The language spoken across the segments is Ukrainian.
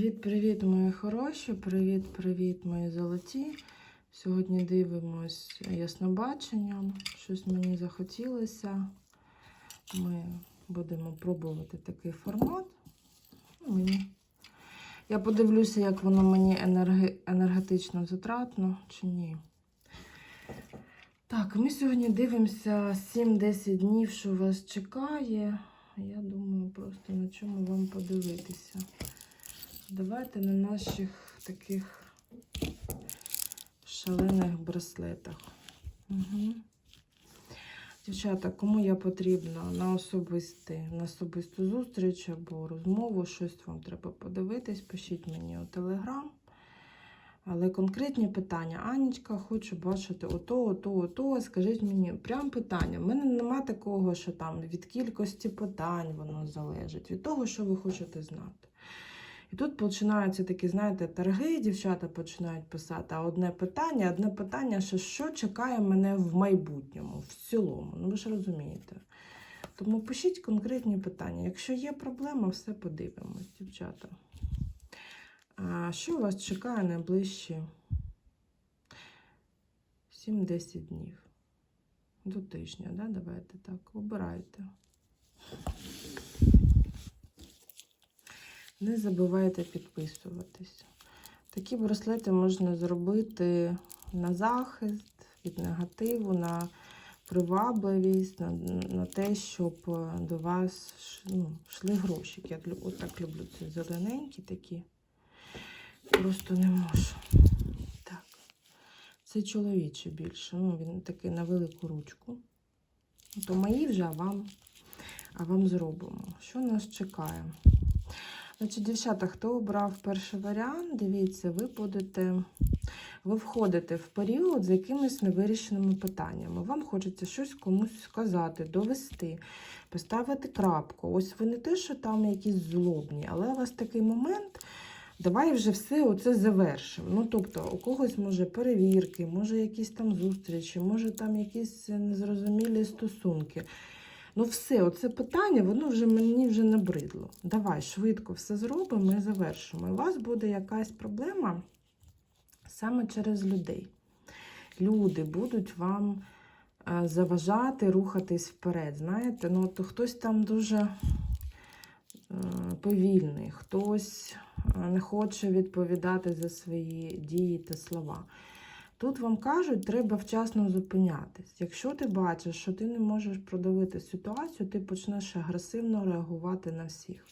Привіт-привіт, мої хороші! Привіт-привіт, мої золоті. Сьогодні дивимось яснобаченням. Щось мені захотілося. Ми будемо пробувати такий формат. Ну, Мені. Я подивлюся, як воно мені енерги... енергетично затратно чи ні. Так, ми сьогодні дивимося 7-10 днів, що вас чекає. Я думаю, просто на чому вам подивитися. Давайте на наших таких шалених браслетах. Угу. Дівчата, кому я потрібна на особисти, на особисту зустріч або розмову, щось вам треба подивитись, пишіть мені у телеграм. Але конкретні питання. Анічка, хочу бачити ото, ото, ото. Скажіть мені, прям питання. У мене нема такого, що там від кількості питань воно залежить, від того, що ви хочете знати. І тут починаються такі, знаєте, торги, дівчата починають писати. А одне питання, одне питання, що що чекає мене в майбутньому, в цілому. Ну ви ж розумієте. Тому пишіть конкретні питання. Якщо є проблема, все подивимось, дівчата. А що вас чекає найближчі 7-10 днів? До тижня, да? давайте так, обирайте. Не забувайте підписуватись. Такі браслети можна зробити на захист від негативу, на привабливість, на, на те, щоб до вас ну, йшли гроші. Я отак люблю ці зелененькі такі. Просто не можу. Так. Це чоловіче більше. Ну, він такий на велику ручку. То мої вже, а вам, а вам зробимо. Що нас чекає? Значить, дівчата, хто обрав перший варіант, дивіться, ви будете. Ви входите в період з якимись невирішеними питаннями. Вам хочеться щось комусь сказати, довести, поставити крапку. Ось ви не те, що там якісь злобні, але у вас такий момент. Давай вже все оце завершимо. Ну, тобто, у когось може перевірки, може якісь там зустрічі, може там якісь незрозумілі стосунки. Ну, все, оце питання, воно вже мені вже набридло. Давай швидко все зробимо і завершимо. У вас буде якась проблема саме через людей. Люди будуть вам е, заважати рухатись вперед. Знаєте, ну, то хтось там дуже е, повільний, хтось е, не хоче відповідати за свої дії та слова. Тут вам кажуть, треба вчасно зупинятись. Якщо ти бачиш, що ти не можеш продавити ситуацію, ти почнеш агресивно реагувати на всіх.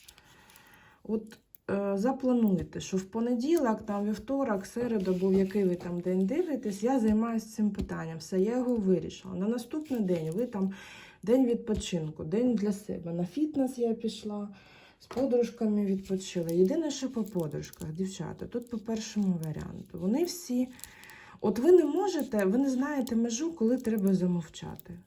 От е, заплануйте, що в понеділок, там вівторок, середу, або в який ви там день дивитесь, я займаюся цим питанням. Все, я його вирішила. На наступний день ви там день відпочинку, день для себе. На фітнес я пішла, з подружками відпочила. Єдине, що по подружках, дівчата, тут по першому варіанту. Вони всі. От ви не можете, ви не знаєте межу, коли треба замовчати.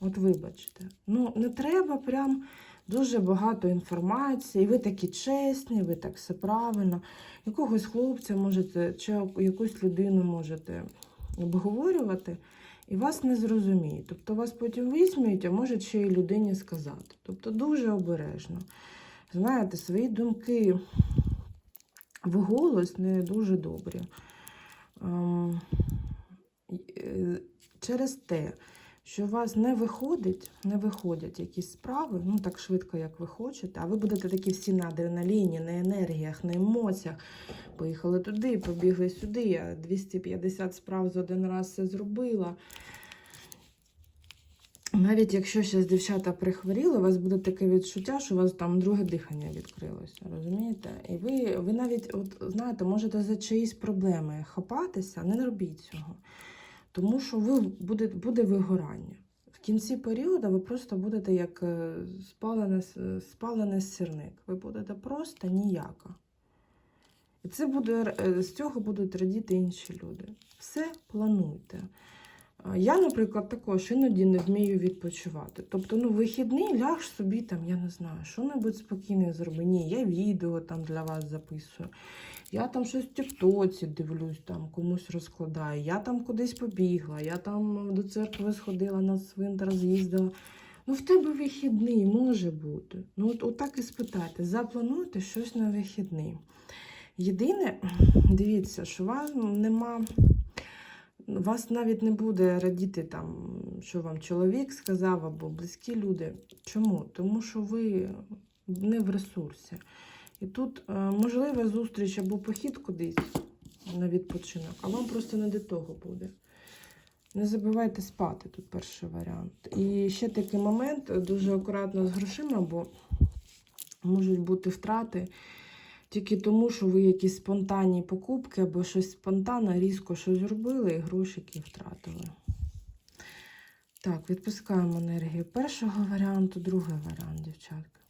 От вибачте. Ну, не треба прям дуже багато інформації. Ви такі чесні, ви так все правильно. Якогось хлопця можете, чи якусь людину можете обговорювати, і вас не зрозуміють. Тобто вас потім висміють, а може ще й людині сказати. Тобто дуже обережно. Знаєте, свої думки вголос не дуже добрі. Ем, е, через те, що у вас не виходить, не виходять якісь справи, ну так швидко, як ви хочете, а ви будете такі всі на адреналіні, на енергіях, на емоціях. Поїхали туди, побігли сюди, я 250 справ за один раз все зробила. Навіть якщо зараз дівчата прихворіли, у вас буде таке відчуття, що у вас там друге дихання відкрилося. Розумієте? І ви, ви навіть, от знаєте, можете за чиїсь проблеми хапатися, не робіть цього. Тому що ви буде, буде вигорання. В кінці періоду ви просто будете як е, спалене, спалений сірник. Ви будете просто ніяка. І це буде, е, з цього будуть радіти інші люди. Все плануйте. Я, наприклад, також іноді не вмію відпочивати. Тобто, ну, вихідний ляж собі там, я не знаю, що-небудь спокійне зроби. Ні, я відео там для вас записую. Я там щось в Тіктоці дивлюсь, там комусь розкладаю. Я там кудись побігла, я там до церкви сходила, на цвинтар з'їздила. Ну, в тебе вихідний може бути. Ну, от, от так і спитайте, заплануйте щось на вихідний. Єдине, дивіться, що у вас нема. Вас навіть не буде радіти там, що вам чоловік сказав, або близькі люди. Чому? Тому що ви не в ресурсі. І тут е, можлива зустріч або похід кудись на відпочинок, а вам просто не до того буде. Не забувайте спати, тут перший варіант. І ще такий момент, дуже акуратно з грошима, бо можуть бути втрати тільки тому, що ви якісь спонтанні покупки або щось спонтанно, різко щось зробили і грошики втратили. Так, відпускаємо енергію першого варіанту, другий варіант, дівчатка.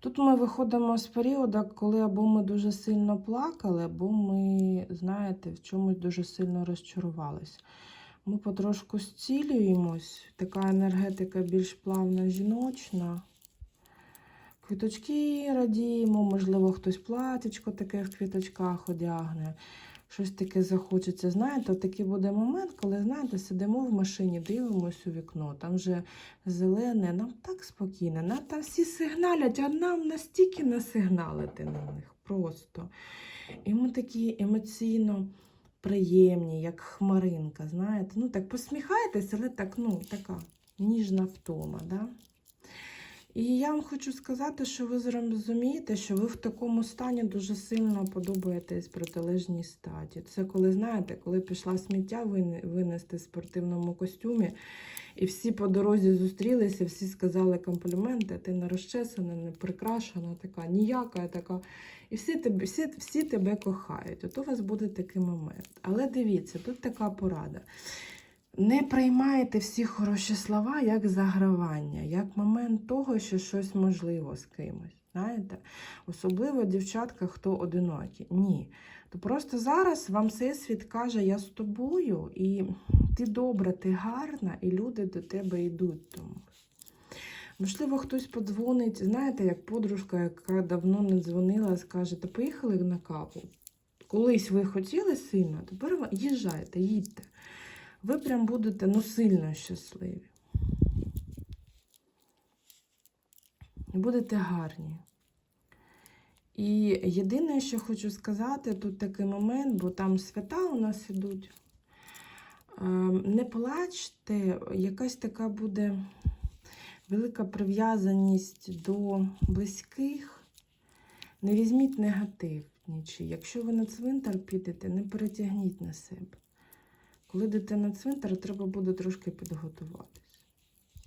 Тут ми виходимо з періоду, коли або ми дуже сильно плакали, або ми, знаєте, в чомусь дуже сильно розчарувалися. Ми потрошку зцілюємось, така енергетика більш плавна, жіночна. Квіточки радіємо, можливо, хтось платічко таке в квіточках одягне. Щось таке захочеться. Знаєте, такий буде момент, коли, знаєте, сидимо в машині, дивимося у вікно, там вже зелене, нам так спокійно, нам там всі сигналять, а нам настільки насигналити на них просто. І ми такі емоційно приємні, як хмаринка, знаєте. Ну так посміхаєтесь, але так, ну, така ніжна втома. Да? І я вам хочу сказати, що ви зрозумієте, що ви в такому стані дуже сильно подобаєтесь протилежній статі. Це коли, знаєте, коли пішла сміття винести в спортивному костюмі, і всі по дорозі зустрілися, всі сказали компліменти, ти не розчесана, не прикрашена, така ніяка, така. І всі тебе, всі, всі тебе кохають. От у вас буде такий момент. Але дивіться, тут така порада. Не приймайте всі хороші слова як загравання, як момент того, що щось можливо з кимось. Знаєте? Особливо дівчатка, хто одинокі. Ні. То просто зараз вам всесвіт каже, я з тобою, і ти добра, ти гарна, і люди до тебе йдуть. Тому. Можливо, хтось подзвонить, знаєте, як подружка, яка давно не дзвонила, скаже, та поїхали на каву. Колись ви хотіли сильно, тепер їжджайте, їдьте ви прям будете ну, сильно щасливі. Будете гарні. І єдине, що хочу сказати, тут такий момент, бо там свята у нас ідуть. Ем, Не плачте, якась така буде велика прив'язаність до близьких. Не візьміть негатив нічий. Якщо ви на цвинтар підете, не перетягніть на себе. Коли йдете на цвинтар, треба буде трошки підготуватись.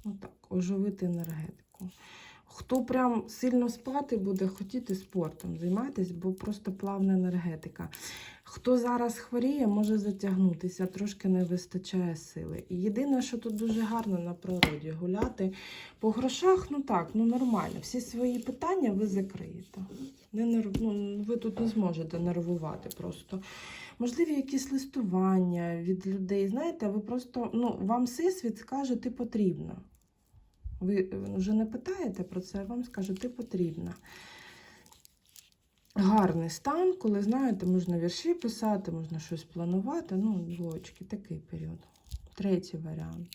Отак, оживити енергетику. Хто прям сильно спати буде, хотіти спортом займатись, бо просто плавна енергетика. Хто зараз хворіє, може затягнутися, трошки не вистачає сили. І єдине, що тут дуже гарно на природі гуляти. По грошах, ну так, ну нормально. Всі свої питання ви закриєте. Не нерв... ну, ви тут не зможете нервувати просто. Можливі якісь листування від людей. Знаєте, ви просто, ну, вам всесвіт скаже, ти потрібна. Ви вже не питаєте про це, а вам скаже, ти потрібна. Гарний стан, коли, знаєте, можна вірші писати, можна щось планувати. Ну, двоєчки, такий період. Третій варіант.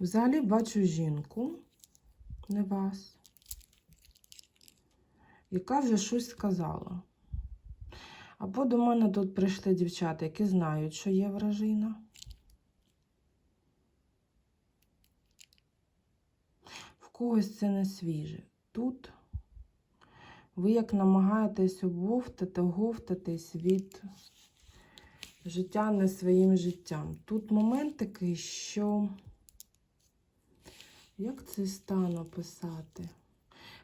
Взагалі бачу жінку, не вас, яка вже щось сказала. Або до мене тут прийшли дівчата, які знають, що є вражина. В когось це не свіже. Тут ви як намагаєтесь обовтати, оговтатись від життя не своїм життям. Тут момент такий, що як цей стан описати?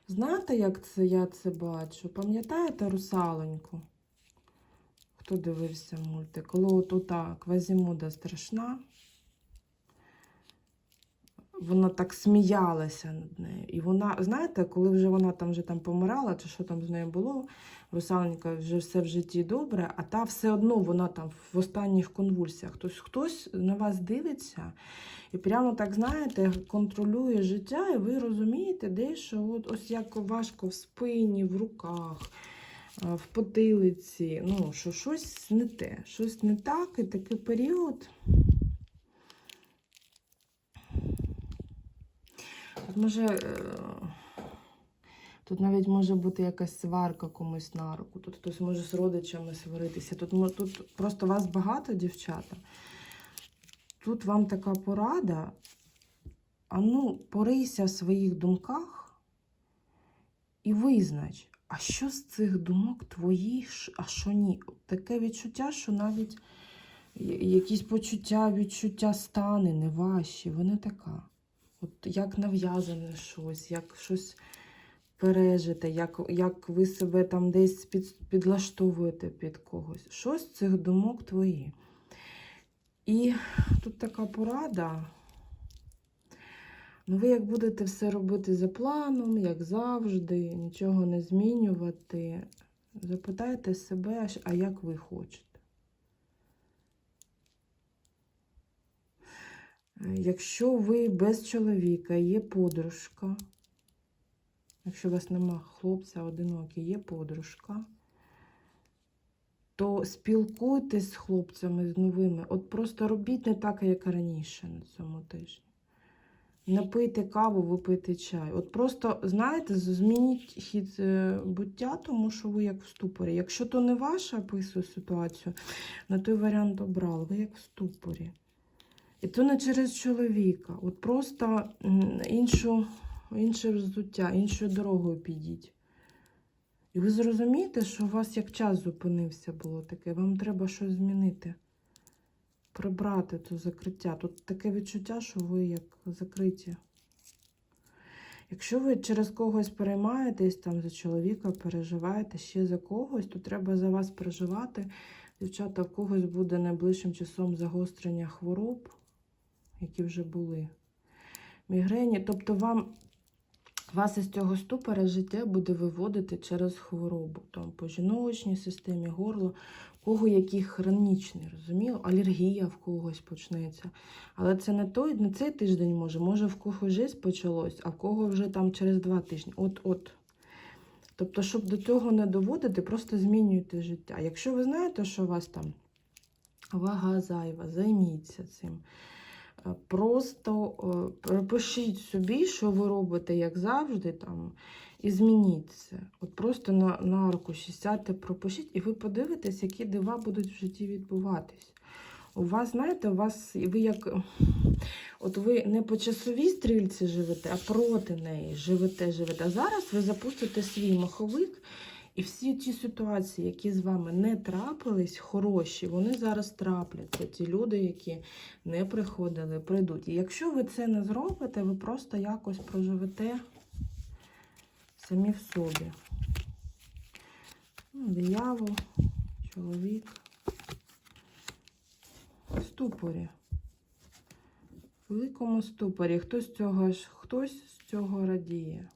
Знаєте, як це я це бачу? Пам'ятаєте русалоньку? Хто дивився? Коли отута Квазімуда страшна, вона так сміялася над нею. І вона, знаєте, коли вже вона там вже там помирала, чи що там з нею було, русалонька вже все в житті добре, а та все одно вона там в останніх конвульсіях. Тобто хтось на вас дивиться і прямо так, знаєте, контролює життя, і ви розумієте, де що от, ось як важко в спині, в руках Е, в потилиці, ну, що щось не те, щось не так, і такий період. От може, е, Тут навіть може бути якась сварка комусь на руку, тут хтось може з родичами сваритися. Тут тут просто вас багато, дівчата. Тут вам така порада. А ну, порийся в своїх думках і визнач, а що з цих думок твої, а що ні. Таке відчуття, що навіть якісь почуття, відчуття стани не ваші, вони така. От як нав'язане щось, як щось пережите, як, як ви себе там десь під, підлаштовуєте під когось. Щось з цих думок твої. І тут така порада. Ну, ви як будете все робити за планом, як завжди, нічого не змінювати, запитайте себе, а як ви хочете. Якщо ви без чоловіка, є подружка, якщо у вас нема хлопця одинокі, є подружка, то спілкуйтесь з хлопцями з новими. От просто робіть не так, як раніше на цьому тижні. Напийте каву, випийте чай. От просто, знаєте, змініть хід е, буття, тому що ви як в ступорі. Якщо то не ваша описує ситуацію, на той варіант обрали, ви як в ступорі. І то не через чоловіка. От просто іншу, інше взуття, іншою дорогою підіть. І ви зрозумієте, що у вас як час зупинився було таке, вам треба щось змінити. Прибрати це закриття. Тут таке відчуття, що ви як закриті. Якщо ви через когось переймаєтесь, там за чоловіка переживаєте ще за когось, то треба за вас переживати. Дівчата, в когось буде найближчим часом загострення хвороб, які вже були. Мігрені. Тобто вам вас із цього ступора життя буде виводити через хворобу. Там по жіночній системі, горло, кого який хронічний, розумію? Алергія в когось почнеться. Але це не той, не цей тиждень може. Може, в когось вже почалось, а в кого вже там через два тижні. От-от. Тобто, щоб до цього не доводити, просто змінюйте життя. Якщо ви знаєте, що у вас там вага зайва, займіться цим. Е, Просто е, пропишіть собі, що ви робите, як завжди, там, і змініть це. От просто на, на аркуші сядьте, пропишіть, і ви подивитесь, які дива будуть в житті відбуватись. У вас, знаєте, у вас ви як. От ви не по часовій стрільці живете, а проти неї живете, живете. А зараз ви запустите свій маховик, і всі ті ситуації, які з вами не трапились, хороші, вони зараз трапляться. Ті люди, які не приходили, прийдуть. І якщо ви це не зробите, ви просто якось проживете самі в собі. Ну, Диявол, чоловік. В ступорі. В великому ступорі. Хтось з цього, хтось з цього радіє.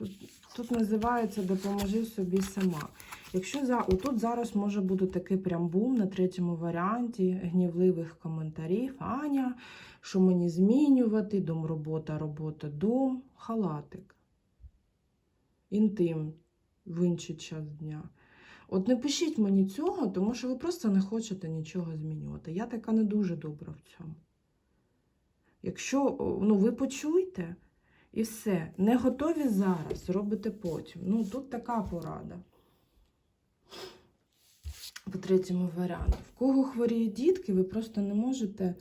Тут, тут називається Допоможи собі сама. Якщо за, отут зараз може бути такий прям бум на третьому варіанті гнівливих коментарів. Аня, що мені змінювати? Дом, робота, робота, дом, халатик. Інтим в інший час дня. От не пишіть мені цього, тому що ви просто не хочете нічого змінювати. Я така не дуже добра в цьому. Якщо ну, ви почуєте і все, не готові зараз, робите потім. Ну, тут така порада. По третьому варіанту. В кого хворіють дітки, ви просто не можете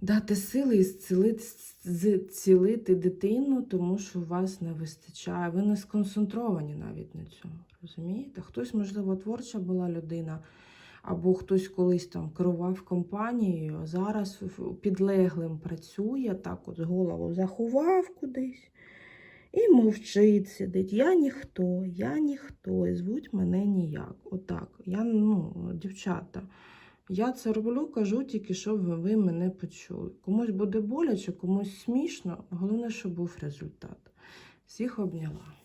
дати сили і зцілити, зцілити дитину, тому що у вас не вистачає. Ви не сконцентровані навіть на цьому. Розумієте? Хтось, можливо, творча була людина, або хтось колись там керував компанією, а зараз підлеглим працює, так от голову заховав кудись. І мовчить, сидить. Я ніхто, я ніхто, і звуть мене ніяк. Отак. Я, ну, дівчата, я це роблю, кажу тільки, щоб ви, мене почули. Комусь буде боляче, комусь смішно. Головне, щоб був результат. Всіх обняла.